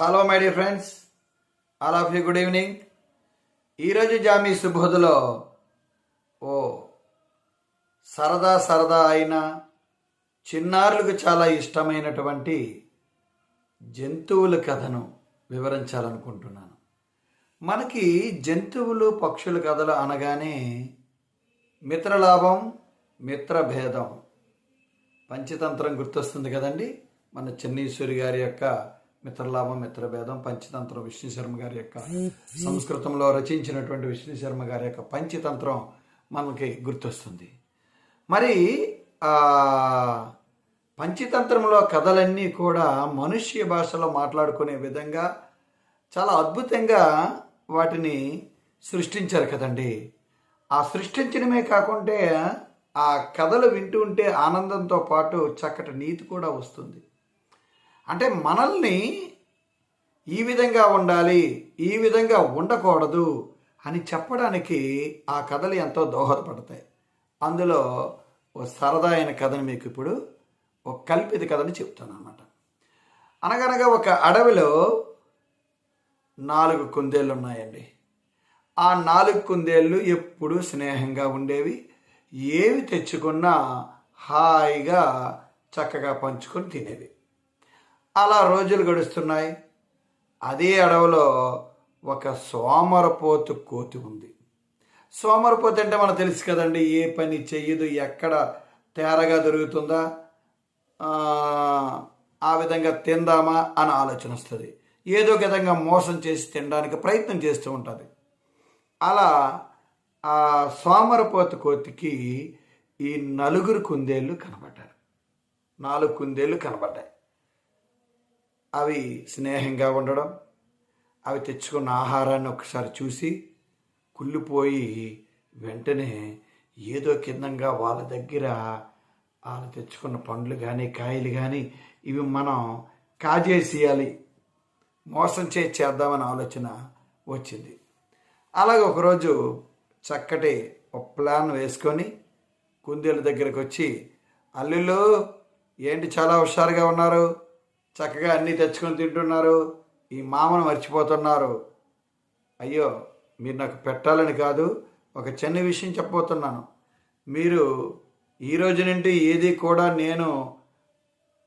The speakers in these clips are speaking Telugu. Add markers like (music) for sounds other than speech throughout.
Hello my dear friends all of you good evening ఈరోజు జామీ సుబోధులో ఓ సరదా సరదా అయిన చిన్నారులకు చాలా ఇష్టమైనటువంటి జంతువుల కథను వివరించాలనుకుంటున్నాను. మనకి జంతువులు పక్షుల కథలు అనగానే మిత్రలాభం మిత్రభేదం పంచతంత్రం గుర్తొస్తుంది కదండి? మన చెన్నీశ్వరి గారి యొక్క మిత్రలాభం మిత్రభేదం పంచతంత్రం విష్ణు శర్మ గారి యొక్క సంస్కృతంలో రచించినటువంటి విష్ణు శర్మ గారి యొక్క పంచతంత్రం మనకి గుర్తొస్తుంది. మరి ఆ పంచతంత్రంలో కథలన్నీ కూడా మనుష్య భాషలో మాట్లాడుకునే విధంగా చాలా అద్భుతంగా వాటిని సృష్టించారు కదండి. ఆ సృష్టించడమే కాకుంటే ఆ కథలు వింటూ ఉంటే ఆనందంతో పాటు చక్కటి నీతి కూడా వస్తుంది. అంటే మనల్ని ఈ విధంగా ఉండాలి ఈ విధంగా ఉండకూడదు అని చెప్పడానికి ఆ కథలు ఎంతో దోహదపడతాయి. అందులో ఓ సరదా అయిన కథను మీకు ఇప్పుడు ఒక కల్పిత కథని చెప్తాను అనమాట అనగనగా ఒక అడవిలో నాలుగు కుందేళ్ళు ఉన్నాయండి ఆ నాలుగు కుందేళ్ళు ఎప్పుడూ స్నేహంగా ఉండేవి. ఏవి తెచ్చుకున్నా హాయిగా చక్కగా పంచుకొని తినేవి. అలా రోజులు గడుస్తున్నాయి. అదే అడవిలో ఒక సోమరపోతు కోతి ఉంది. సోమరపోతు అంటే మనకు తెలుసు కదండి ఏ పని చెయ్యదు ఎక్కడ తేరగా దొరుకుతుందా? ఆ, విధంగా తిందామా అని ఆలోచన వస్తుంది. ఏదో ఒక విధంగా మోసం చేసి తినడానికి ప్రయత్నం చేస్తూ ఉంటుంది. అలా ఆ సోమరపోతు కోతికి ఈ నలుగురు కుందేళ్ళు కనబడ్డారు. నాలుగు కుందేళ్ళు కనబడ్డాయి. అవి స్నేహంగా ఉండడం అవి తెచ్చుకున్న ఆహారాన్ని ఒకసారి చూసి కుళ్ళిపోయి వెంటనే ఏదో కిందంగా వాళ్ళ దగ్గర వాళ్ళు తెచ్చుకున్న పండ్లు కానీ కాయలు కానీ ఇవి మనం కాజేసేయాలి మోసం చేసి చేద్దామని ఆలోచన వచ్చింది. అలాగే ఒకరోజు చక్కటి ఒక ప్లాన్ వేసుకొని కుందేలు దగ్గరకు వచ్చి అల్లుళ్ళు ఏంటి చాలా హుషారుగా ఉన్నారు? చక్కగా అన్నీ తెచ్చుకొని తింటున్నారు. ఈ మామను మర్చిపోతున్నారు. అయ్యో మీరు నాకు పెట్టాలని కాదు ఒక చిన్న విషయం చెప్పబోతున్నాను. మీరు ఈ రోజు నుండి ఏది కూడా నేను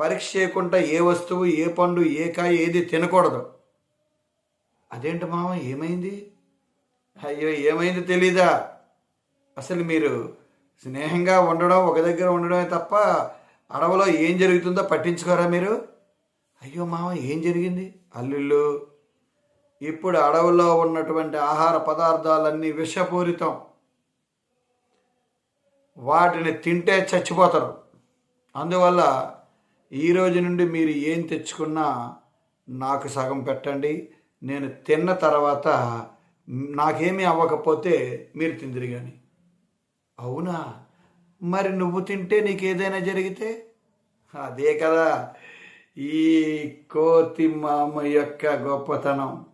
పరీక్ష చేయకుండా ఏ వస్తువు ఏ పండు ఏ కాయ ఏది తినకూడదు. అదేంటి మామ ఏమైంది? అయ్యో ఏమైంది తెలీదా? అసలు మీరు స్నేహంగా ఉండడం ఒక దగ్గర ఉండడమే తప్ప అడవిలో ఏం జరుగుతుందో పట్టించుకోరా మీరు? అయ్యో మామ ఏం జరిగింది? అల్లుళ్ళు ఇప్పుడు అడవుల్లో ఉన్నటువంటి ఆహార పదార్థాలన్నీ విషపూరితం. వాటిని తింటే చచ్చిపోతారు. అందువల్ల ఈ రోజు నుండి మీరు ఏం తెచ్చుకున్నా నాకు సగం పెట్టండి. నేను తిన్న తర్వాత నాకేమీ అవ్వకపోతే మీరు తిందిరి కానీ అవునా? మరి నువ్వు తింటే నీకు ఏదైనా జరిగితే? అదే కదా. ఈ కోతిమామ యొక్క గొప్పతనం.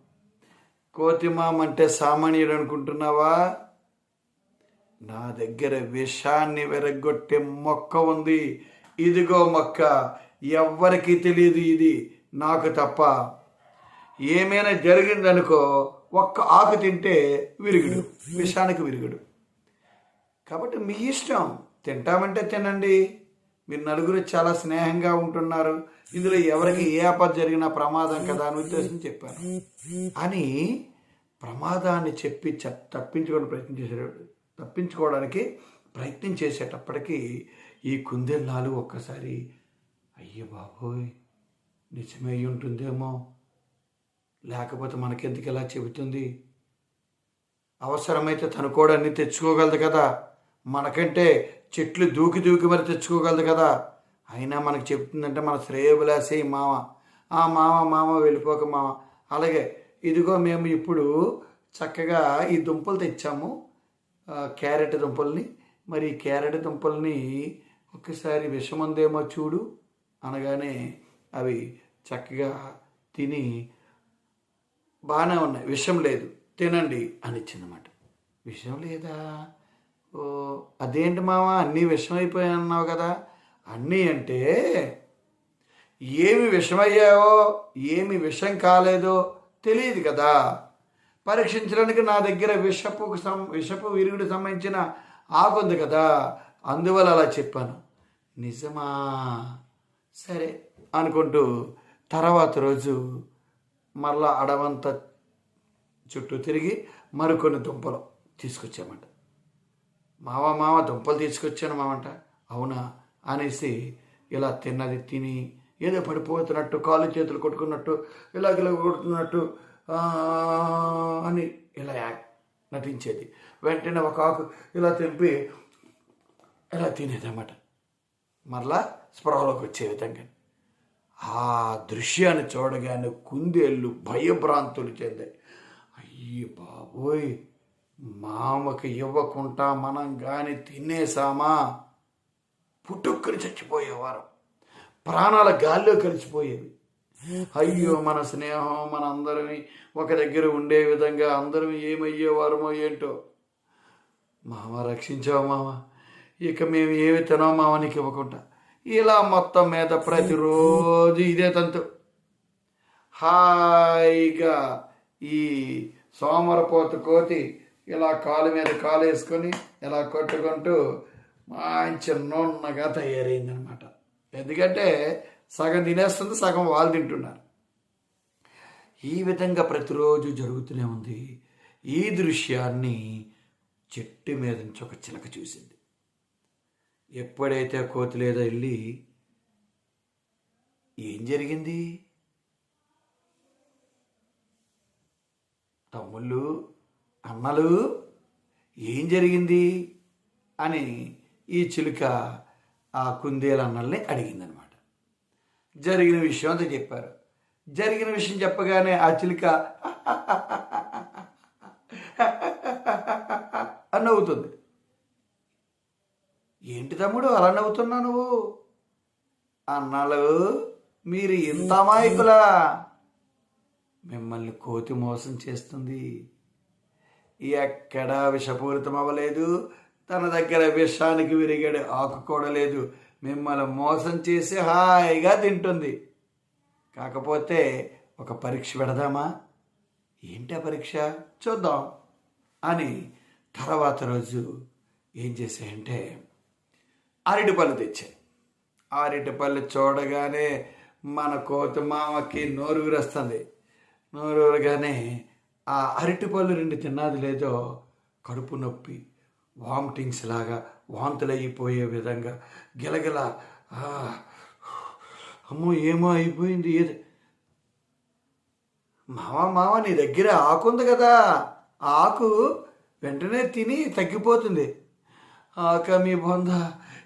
కోతిమామ అంటే సామాన్యుడు అనుకుంటున్నావా? నా దగ్గర విషాన్ని వెరగొట్టే మొక్క ఉంది. ఇదిగో మొక్క ఎవ్వరికీ తెలియదు ఇది నాకు తప్ప. ఏమైనా జరిగిందనుకో ఒక్క ఆకు తింటే విరుగుడు విషానికి విరుగుడు. కాబట్టి మీ ఇష్టం తింటామంటే తినండి. మీరు నలుగురు చాలా స్నేహంగా ఉంటున్నారు. ఇందులో ఎవరికి ఏ ఆపద జరిగినా ప్రమాదం కదా అని ఉద్దేశం చెప్పాను అని ప్రమాదాన్ని చెప్పి చ- తప్పించుకోవడం ప్రయత్నం చేసేటప్పుడు తప్పించుకోవడానికి ప్రయత్నం చేసేటప్పటికీ ఈ కుందేళ్ళు ఒక్కసారి అయ్యో బాబోయ్ నిజమే ఉంటుందేమో. లేకపోతే మనకెందుకు ఇలా చెబుతుంది? అవసరమైతే తను కూడా అన్ని తెచ్చుకోగలదు కదా. మనకంటే చెట్లు దూకి దూకి మరి తెచ్చుకోగలదు కదా. అయినా మనకు చెప్తుందంటే మన శ్రేయోభిలాసే మామ. ఆ మామ మామ వెళ్ళిపోక మామ. అలాగే ఇదిగో మేము ఇప్పుడు చక్కగా ఈ దుంపలు తెచ్చాము. క్యారెట్ దుంపల్ని. మరి ఈ క్యారెట్ దుంపల్ని ఒక్కసారి విషముందేమో చూడు. అనగానే అవి చక్కగా తిని బాగానే ఉన్నాయి. విషం లేదు. తినండి అని ఇచ్చిందన్నమాట. విషం లేదా? అదేంటి మామ అన్నీ విషమైపోయాయి అన్నావు కదా. అన్నీ అంటే ఏమి విషమయ్యావో ఏమి విషం కాలేదో తెలియదు కదా. పరీక్షించడానికి నా దగ్గర విషపు సం విషపు విరుగుడు సంబంధించిన ఆకుంది కదా. అందువల్ల అలా చెప్పాను. నిజమా? సరే అనుకుంటూ తర్వాత రోజు మరలా అడవంతా చుట్టూ తిరిగి మరికొన్ని దుంపలు తీసుకొచ్చామంట. మావ మావ దుంపలు తీసుకొచ్చాను మావంట. అవునా? అనేసి ఇలా తిన్నది తిని ఏదో పడిపోతున్నట్టు కాళ్ళు చేతులు కొట్టుకున్నట్టు ఇలా ఇలా కొడుతున్నట్టు అని ఇలా నటించేది. వెంటనే ఒక ఆకు ఇలా తెంపి ఇలా తినేదన్నమాట. మరలా స్పృహలోకి వచ్చే విధంగా. ఆ దృశ్యాన్ని చూడగానే కుందేళ్ళు భయభ్రాంతులు చెందాయి. అయ్యి బాబోయ్! మామకి ఇవ్వకుండా మనం కానీ తినేసామా పుట్టుక్కుని చచ్చిపోయేవారు. ప్రాణాల గాల్లో కలిసిపోయేవి. అయ్యో మన స్నేహం మన అందరిని ఒక దగ్గర ఉండే విధంగా అందరం ఏమయ్యేవారమో ఏంటో? మామ రక్షించావు మామ. ఇక మేము ఏమి తినాం మామనికి ఇవ్వకుండా. ఇలా మొత్తం మీద ప్రతిరోజు ఇదే తంతు. హాయిగా ఈ సోమరపోత కోతి ఇలా కాలు మీద కాలు వేసుకొని ఇలా కొట్టుకుంటూ మంచి నున్నగా తయారైందనమాట. ఎందుకంటే సగం తినేస్తుంది సగం వాళ్ళు తింటున్నారు. ఈ విధంగా ప్రతిరోజు జరుగుతూనే ఉంది. ఈ దృశ్యాన్ని చెట్టు మీద నుంచి ఒక చిలక చూసింది. ఎప్పుడైతే కోతి లేదో వెళ్ళి ఏం జరిగింది? తమ్ముళ్ళు అన్నలు ఏం జరిగింది? అని ఈ చిలుక ఆ కుందేల అన్నల్ని అడిగిందనమాట. జరిగిన విషయం అంతా చెప్పారు. జరిగిన విషయం చెప్పగానే ఆ చిలుక (laughs) అని నవ్వుతుంది. ఏంటి తమ్ముడు అలా నవ్వుతున్నా నువ్వు? అన్నాలు మీరు ఇంత అమాయకులా? మిమ్మల్ని కోతి మోసం చేస్తుంది. ఎక్కడా విషపూరితం అవ్వలేదు తన దగ్గర విషానికి విరిగాడు ఆకు కూడా లేదు. మిమ్మల్ని మోసం చేసి హాయిగా తింటుంది. కాకపోతే ఒక పరీక్ష పెడదామా? ఏంటి పరీక్ష? చూద్దాం అని తర్వాత రోజు ఏం చేశాయంటే అరటిపళ్ళు తెచ్చాయి అరటిపళ్ళు చూడగానే మన కోతి మామకి నోరు విరుస్తుంది. నోరుగానే ఆ అరటిపళ్ళు రెండు తిన్నది లేదో కడుపు నొప్పి వామిటింగ్స్ లాగా వాంతులు విధంగా గిలగిల అమ్మో ఏమో అయిపోయింది ఏది? మామ మామ నీ దగ్గర ఆకు ఉంది కదా. ఆ ఆకు వెంటనే తిని తగ్గిపోతుంది. ఆక మీ బొంద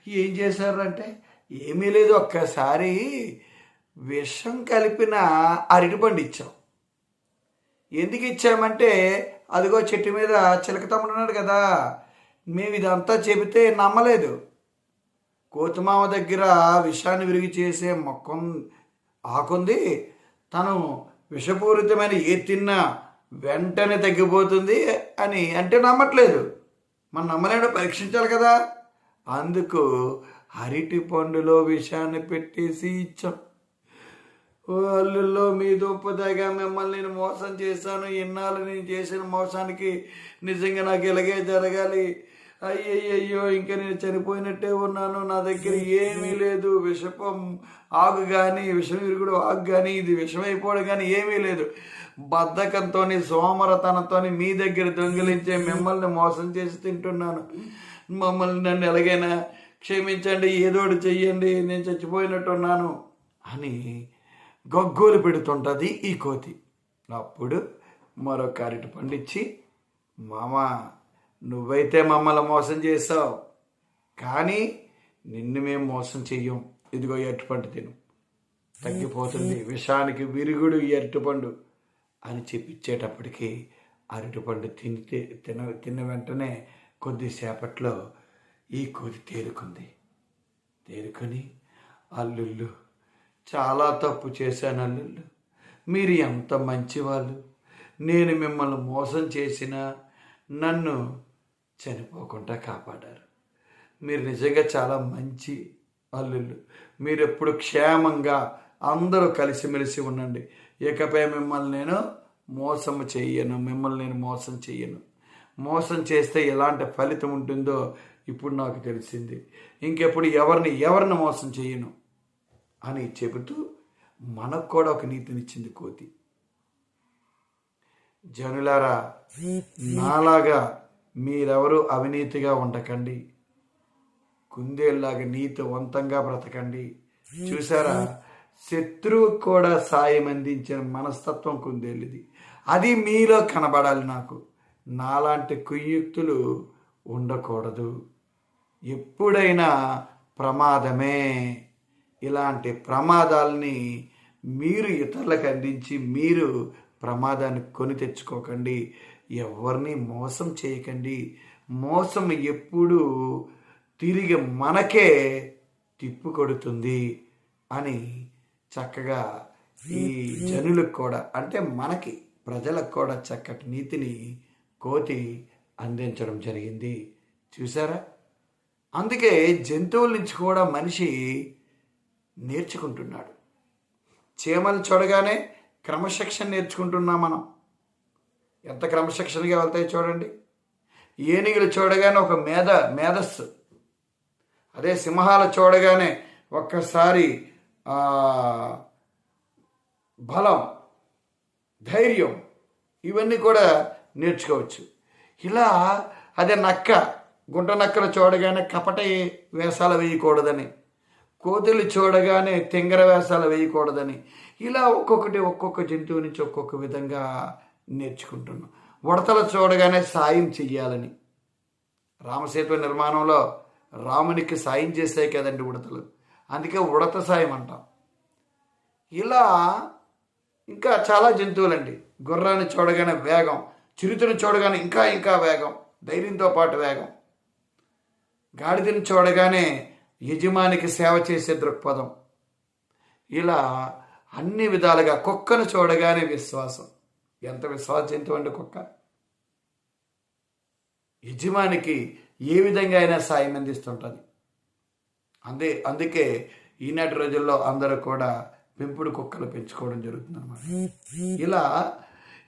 ఏం చేశారంటే ఏమీ లేదు ఒక్కసారి విషం కలిపిన అరటిపండు ఇచ్చాం. ఎందుకు ఇచ్చామంటే అదిగో చెట్టు మీద చిలక తమ్ముడు ఉన్నాడు కదా మేము ఇదంతా చెబితే నమ్మలేదు. కోతుమామ దగ్గర విషాన్ని విరిగి చేసే మొక్కం ఆకుంది. తను విషపూరితమైన ఏ తిన్నా వెంటనే తగ్గిపోతుంది అని అంటే నమ్మట్లేదు. మనం నమ్మలేడు పరీక్షించాలి కదా. అందుకు అరటి పండులో విషాన్ని పెట్టేసి ఇచ్చాం. ఓ అల్లుల్లో మీ దుంపదగా మిమ్మల్ని నేను మోసం చేశాను. ఇన్నాళ్ళు నేను చేసిన మోసానికి నిజంగా నాకు ఇలాగే జరగాలి. అయ్యయ్యో ఇంకా నేను చనిపోయినట్టే ఉన్నాను. నా దగ్గర ఏమీ లేదు. విషపం ఆగు కానీ విషం ఇరుగుడు ఆగు కానీ ఇది విషమైపోవడం కానీ ఏమీ లేదు. బద్ధకంతో సోమరతనంతో మీ దగ్గర దొంగిలించే మిమ్మల్ని మోసం చేసి తింటున్నాను. మమ్మల్ని నన్ను ఎలాగైనా క్షమించండి ఏదోటి చెయ్యండి నేను చచ్చిపోయినట్టున్నాను అని గొగ్గోలు పెడుతుంటుంది ఈ కోతి. అప్పుడు మరొక అరటి పండిచ్చి మామ నువ్వైతే మమ్మల్ని మోసం చేసావు కానీ నిన్ను మేము మోసం చెయ్యం. ఇదిగో అరటిపండు తిను. తగ్గిపోతుంది విషానికి విరుగుడు ఈ అరటిపండు అని చెప్పించేటప్పటికి అరటిపండు తిని తిన తిన్న వెంటనే కొద్దిసేపట్లో ఈ కోతి తేరుకుంది. తేరుకొని అల్లుళ్ళు చాలా తప్పు చేశాను అల్లుళ్ళు. మీరు ఎంత మంచివాళ్ళు. నేను మిమ్మల్ని మోసం చేసినా నన్ను చనిపోకుండా కాపాడారు. మీరు నిజంగా చాలా మంచి అల్లుళ్ళు. మీరు ఎప్పుడు క్షేమంగా అందరూ కలిసిమెలిసి ఉండండి. ఇకపై మిమ్మల్ని నేను మోసం చెయ్యను మిమ్మల్ని నేను మోసం చెయ్యను మోసం చేస్తే ఎలాంటి ఫలితం ఉంటుందో ఇప్పుడు నాకు తెలిసింది. ఇంకెప్పుడు ఎవరిని ఎవరిని మోసం చేయను? అని చెబుతూ మనకు కూడా ఒక నీతినిచ్చింది కోతి. జనులారా నాలాగా మీరెవరూ అవినీతిగా ఉండకండి. కుందేల్లాగా నీతి వంతంగా బ్రతకండి. చూసారా శత్రువు కూడా సాయం అందించిన మనస్తత్వం కుందేళ్ళది అది మీలో కనబడాలి నాకు. నాలాంటి కుయుక్తులు ఉండకూడదు. ఎప్పుడైనా ప్రమాదమే. ఇలాంటి ప్రమాదాలని మీరు ఇతరులకు అందించి మీరు ప్రమాదాన్ని కొని తెచ్చుకోకండి. ఎవరిని మోసం చేయకండి. మోసం ఎప్పుడు తిరిగి మనకే తిప్పు కొడుతుంది అని చక్కగా ఈ జనులకు కూడా అంటే మనకి ప్రజలకు కూడా చక్కటి నీతిని కోతి అందించడం జరిగింది. చూసారా? అందుకే జంతువుల నుంచి కూడా మనిషి నేర్చుకుంటున్నాడు. చీమలు చూడగానే క్రమశిక్షణ నేర్చుకుంటున్నాం మనం. ఎంత క్రమశిక్షణగా వెళ్తాయి చూడండి. ఏనుగులు చూడగానే ఒక మేధ మేధస్సు. అదే సింహాలు చూడగానే ఒక్కసారి బలం ధైర్యం ఇవన్నీ కూడా నేర్చుకోవచ్చు. ఇలా అదే నక్క గుంట నక్కలు చూడగానే కపట వేషాలు వేయకూడదని కోతులు చూడగానే తింగరవేషాలు వేయకూడదని ఇలా ఒక్కొక్కటి ఒక్కొక్క జంతువు నుంచి ఒక్కొక్క విధంగా నేర్చుకుంటున్నాం. ఉడతలు చూడగానే సాయం చెయ్యాలని. రామసేతు నిర్మాణంలో రామునికి సాయం చేసాయి కదండి ఉడతలు అందుకే ఉడత సాయం అంటాం. ఇలా ఇంకా చాలా జంతువులండి. గుర్రాన్ని చూడగానే వేగం చిరుతను చూడగానే ఇంకా ఇంకా వేగం ధైర్యంతో పాటు వేగం. గాడిదని చూడగానే యజమానికి సేవ చేసే దృక్పథం. ఇలా అన్ని విధాలుగా కుక్కను చూడగానే విశ్వాసం. ఎంత విశ్వాసం జంతువు అండి కుక్క? యజమానికి ఏ విధంగా అయినా సాయం అందిస్తుంటుంది. అందే అందుకే ఈనాటి రోజుల్లో అందరూ కూడా పెంపుడు కుక్కలు పెంచుకోవడం జరుగుతుంది అనమాట ఇలా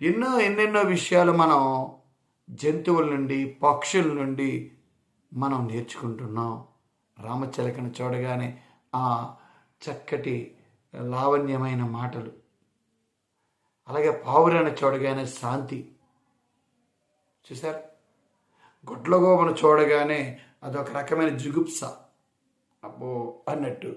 ఎన్నో ఎన్నెన్నో విషయాలు మనం జంతువుల నుండి పక్షుల నుండి మనం నేర్చుకుంటున్నాం. రామచిలకను చూడగానే ఆ చక్కటి లావణ్యమైన మాటలు. అలాగే పావురాన్ని చూడగానే శాంతి. చూశారు? గుడ్లగోబను చూడగానే అదొక రకమైన జుగుప్స. అబ్బో అన్నట్టు.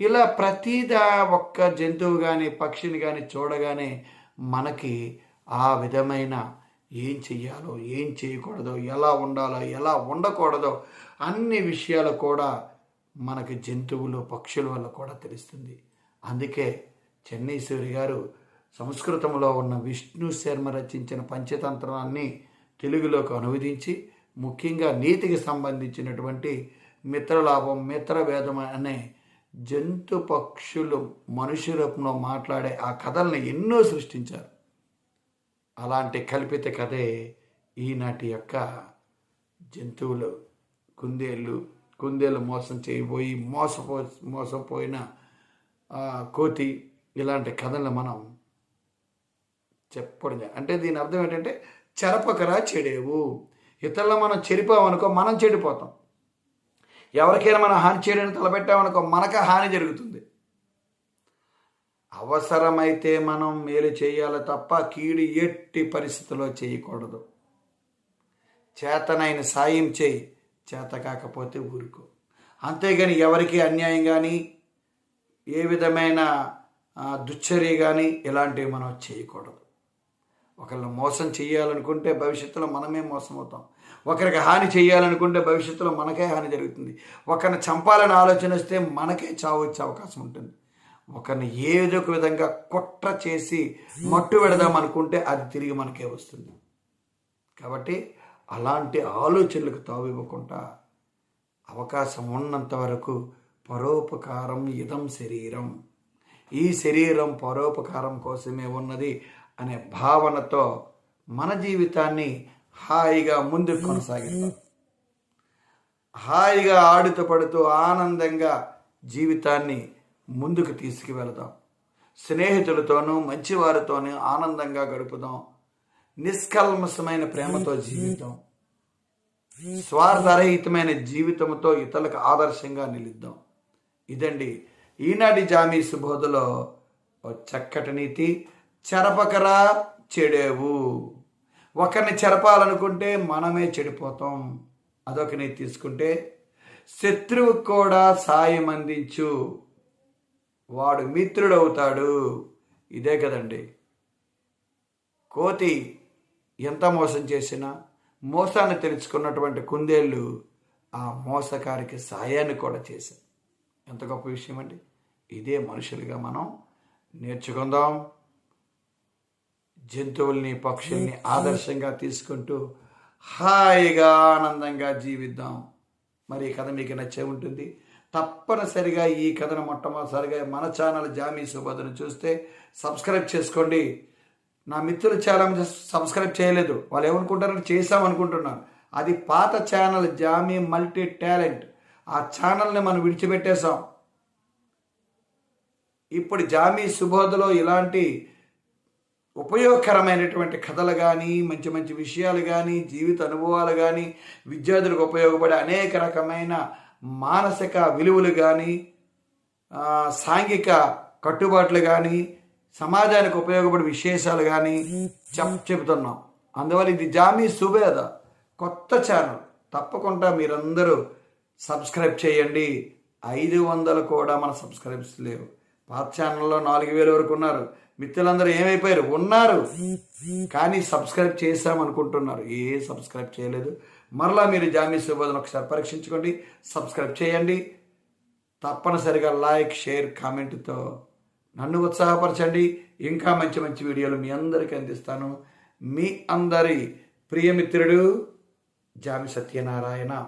ఇలా ప్రతిదా ఒక్క జంతువు కానీ పక్షిని కానీ చూడగానే మనకి ఆ విధమైన ఏం చెయ్యాలో ఏం చేయకూడదో ఎలా ఉండాలో ఎలా ఉండకూడదో అన్ని విషయాలు కూడా మనకి జంతువులు పక్షుల వల్ల కూడా తెలుస్తుంది. అందుకే చెన్నైశ్వరి గారు సంస్కృతంలో ఉన్న విష్ణు శర్మ రచించిన పంచతంత్రాన్ని తెలుగులోకి అనువదించి ముఖ్యంగా నీతికి సంబంధించినటువంటి మిత్రలాభం మిత్రభేదం అనే జంతు పక్షులు మనుషులలో మాట్లాడే ఆ కథల్ని ఎన్నో సృష్టించారు. అలాంటి కల్పిత కథే ఈనాటి యొక్క జంతువులు కుందేళ్ళు కుందేలు మోసం చేయబోయి మోసపో మోసపోయిన కోతి ఇలాంటి కథలను మనం చెప్పడం అంటే దీని అర్థం ఏంటంటే చెరపకరా చెడేవు. ఇతరులు మనం చెడిపోమనుకో మనం చెడిపోతాం. ఎవరికైనా మనం హాని చేయడానికి తలపెట్టామనుకో మనకు హాని జరుగుతుంది. అవసరమైతే మనం మేలు చేయాలి తప్ప కీడు ఎట్టి పరిస్థితిలో చేయకూడదు. చేతనైన సాయం చేయి. చేత కాకపోతే ఊరుకో. అంతేగాని ఎవరికి అన్యాయం కానీ ఏ విధమైన దుశ్చర్య కానీ ఇలాంటివి మనం చేయకూడదు. ఒకరిని మోసం చేయాలనుకుంటే భవిష్యత్తులో మనమే మోసం అవుతాం ఒకరికి హాని చేయాలనుకుంటే భవిష్యత్తులో మనకే హాని జరుగుతుంది. ఒకరిని చంపాలని ఆలోచన వస్తే మనకే చావు వచ్చే అవకాశం ఉంటుంది. ఒకరిని ఏదో ఒక విధంగా కుట్ర చేసి మట్టు పెడదాం అనుకుంటే అది తిరిగి మనకే వస్తుంది. కాబట్టి అలాంటి ఆలోచనలకు తావివ్వకుండా అవకాశం ఉన్నంత వరకు పరోపకారం ఇదం శరీరం. ఈ శరీరం పరోపకారం కోసమే ఉన్నది అనే భావనతో మన జీవితాన్ని హాయిగా ముందుకు కొనసాగిస్తాం హాయిగా ఆడుతూ పడుతూ ఆనందంగా జీవితాన్ని ముందుకు తీసుకువెళదాం. స్నేహితులతోనూ మంచివారితోనూ ఆనందంగా గడుపుదాం. నిష్కల్మసమైన ప్రేమతో జీవిద్దాం స్వార్థరహితమైన జీవితంతో ఇతరులకు ఆదర్శంగా నిలుద్దాం. ఇదండి ఈనాటి జామీ సుబోధలో చక్కటి నీతి. చెరపకరా చెడేవు. ఒకరిని చెరపాలనుకుంటే మనమే చెడిపోతాం. అదొక నీతి తీసుకుంటే శత్రువుకు కూడా సాయం అందించు. వాడు మిత్రుడవుతాడు. ఇదే కదండి. కోతి ఎంత మోసం చేసినా మోసాన్ని తెలుసుకున్నటువంటి కుందేళ్ళు ఆ మోసకారికి సాయాన్ని కూడా చేశారు ఎంత గొప్ప విషయం అండి. ఇదే మనుషులుగా మనం నేర్చుకుందాం. జంతువుల్ని పక్షుల్ని ఆదర్శంగా తీసుకుంటూ హాయిగా ఆనందంగా జీవిద్దాం. మరి ఈ కథ మీకు నచ్చే ఉంటుంది. తప్పనిసరిగా ఈ కథను మొట్టమొదటిసారిగా మన ఛానల్ జామీ సుబోధను చూస్తే సబ్స్క్రైబ్ చేసుకోండి. నా మిత్రులు చాలా మంది సబ్స్క్రైబ్ చేయలేదు. వాళ్ళు ఏమనుకుంటారంటే చేసామనుకుంటున్నారు అది పాత ఛానల్ జామీ మల్టీ టాలెంట్ ఆ ఛానల్ని మనం విడిచిపెట్టేశాం. ఇప్పుడు జామీ సుబోధలో ఇలాంటి ఉపయోగకరమైనటువంటి కథలు కానీ మంచి మంచి విషయాలు కానీ జీవిత అనుభవాలు కానీ విద్యార్థులకు ఉపయోగపడే అనేక రకమైన మానసిక విలువలు కానీ సాంఘిక కట్టుబాట్లు కానీ సమాజానికి ఉపయోగపడే విశేషాలు కానీ చెప్ చెబుతున్నాం. అందువల్ల ఇది జామీ సుబేద. కొత్త ఛానల్. తప్పకుండా మీరందరూ సబ్స్క్రైబ్ చేయండి. ఐదు వందలు కూడా మన సబ్స్క్రైబ్స్ లేవు. పాత ఛానల్లో నాలుగు వేల వరకు ఉన్నారు. మిత్రులందరూ ఏమైపోయారు? ఉన్నారు. కానీ సబ్స్క్రైబ్ చేశామనుకుంటున్నారు. ఏ సబ్స్క్రైబ్ చేయలేదు. మరలా మీరు జామీ సుబోధన ఒకసారి పరీక్షించుకోండి. సబ్స్క్రైబ్ చేయండి. తప్పనిసరిగా లైక్ షేర్ కామెంట్తో నన్ను ఉత్సాహపరచండి. ఇంకా మంచి మంచి వీడియోలు మీ అందరికీ అందిస్తాను. మీ అందరి ప్రియమిత్రుడు జామి సత్యనారాయణ.